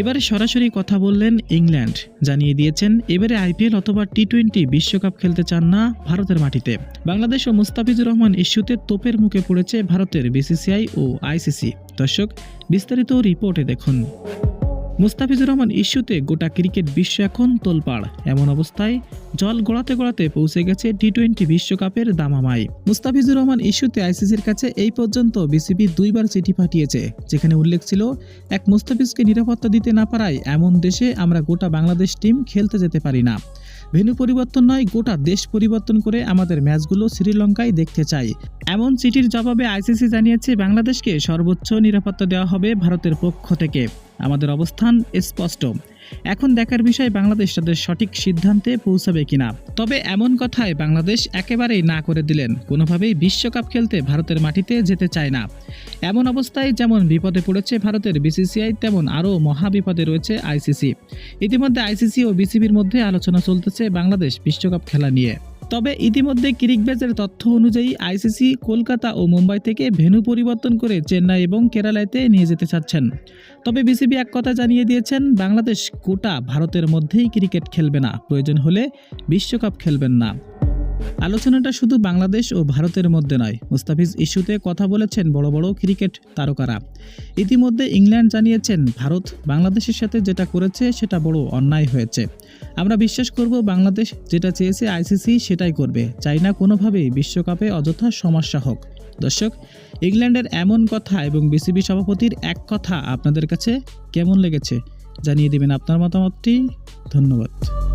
এবারে সরাসরি কথা বললেন ইংল্যান্ড। জানিয়ে দিয়েছেন, এবারে আইপিএল অথবা টি টোয়েন্টি বিশ্বকাপ খেলতে চান না ভারতের মাটিতে। বাংলাদেশ ও মুস্তাফিজুর রহমান ইস্যুতে তোপের মুখে পড়েছে ভারতের বিসিসিআই ও আইসিসি। দর্শক, বিস্তারিত রিপোর্টে দেখুন। মুস্তাফিজুর রহমান ইস্যুতে গোটা ক্রিকেট বিশ্ব এখন তোলপাড়। এমন অবস্থায় জল গড়াতে গড়াতে পৌঁছে গেছে টি টোয়েন্টি বিশ্বকাপের দামামাই। মুস্তাফিজুর রহমান ইস্যুতে আইসিসির কাছে এই পর্যন্ত বিসিবি দুইবার চিঠি পাঠিয়েছে, যেখানে উল্লেখ ছিল, এক মুস্তাফিজকে নিরাপত্তা দিতে না পারায় এমন দেশে আমরা গোটা বাংলাদেশ টিম খেলতে যেতে পারি না। ভেন্যু পরিবর্তন নয়, গোটা দেশ পরিবর্তন করে আমাদের ম্যাচগুলো শ্রীলঙ্কায় দেখতে চাই। এমন চিঠির জবাবে আইসিসি জানিয়েছে, বাংলাদেশকে সর্বোচ্চ নিরাপত্তা দেওয়া হবে ভারতের পক্ষ থেকে। আমাদের অবস্থান স্পষ্ট। এখন দেখার বিষয় বাংলাদেশ তাদের সঠিক সিদ্ধান্তে পৌঁছাবে কিনা। তবে এমন কথায় বাংলাদেশ একেবারেই না করে দিলেন। কোনোভাবেই বিশ্বকাপ খেলতে ভারতের মাটিতে যেতে চায় না। এমন অবস্থায় যেমন বিপদে পড়েছে ভারতের বিসিসিআই, তেমন আরও মহা বিপদে রয়েছে আইসিসি। ইতিমধ্যে আইসিসি ও বিসিবির মধ্যে আলোচনা চলতেছে বাংলাদেশ বিশ্বকাপ খেলা নিয়ে। তবে ইতিমধ্যে ক্রিকবেজের তথ্য অনুযায়ী আইসিসি, কলকাতা ও মুম্বাই থেকে ভেনু পরিবর্তন করে চেন্নাই এবং কেরালাতে নিয়ে যেতে চাচ্ছেন। তবে বিসিবি এক কথা জানিয়ে দিয়েছেন, বাংলাদেশ গোটা ভারতের মধ্যেই ক্রিকেট খেলবে না। প্রয়োজন হলে বিশ্বকাপ খেলবেন না। আলোচনাটা শুধু বাংলাদেশ ও ভারতের মধ্যে নয়, মুস্তাফিজ ইস্যুতে কথা বলেছেন বড় বড় ক্রিকেট তারকারা। ইতিমধ্যে ইংল্যান্ড জানিয়েছেন, ভারত বাংলাদেশের সাথে যেটা করেছে সেটা বড় অন্যায় হয়েছে। আমরা বিশ্বাস করব বাংলাদেশ যেটা চেয়েছে আইসিসি সেটাই করবে। চাই না কোনোভাবেই বিশ্বকাপে অযথা সমস্যা হোক। দর্শক, ইংল্যান্ডের এমন কথা এবং বিসিবি সভাপতির এক কথা আপনাদের কাছে কেমন লেগেছে জানিয়ে দেবেন আপনার মতামতটি। ধন্যবাদ।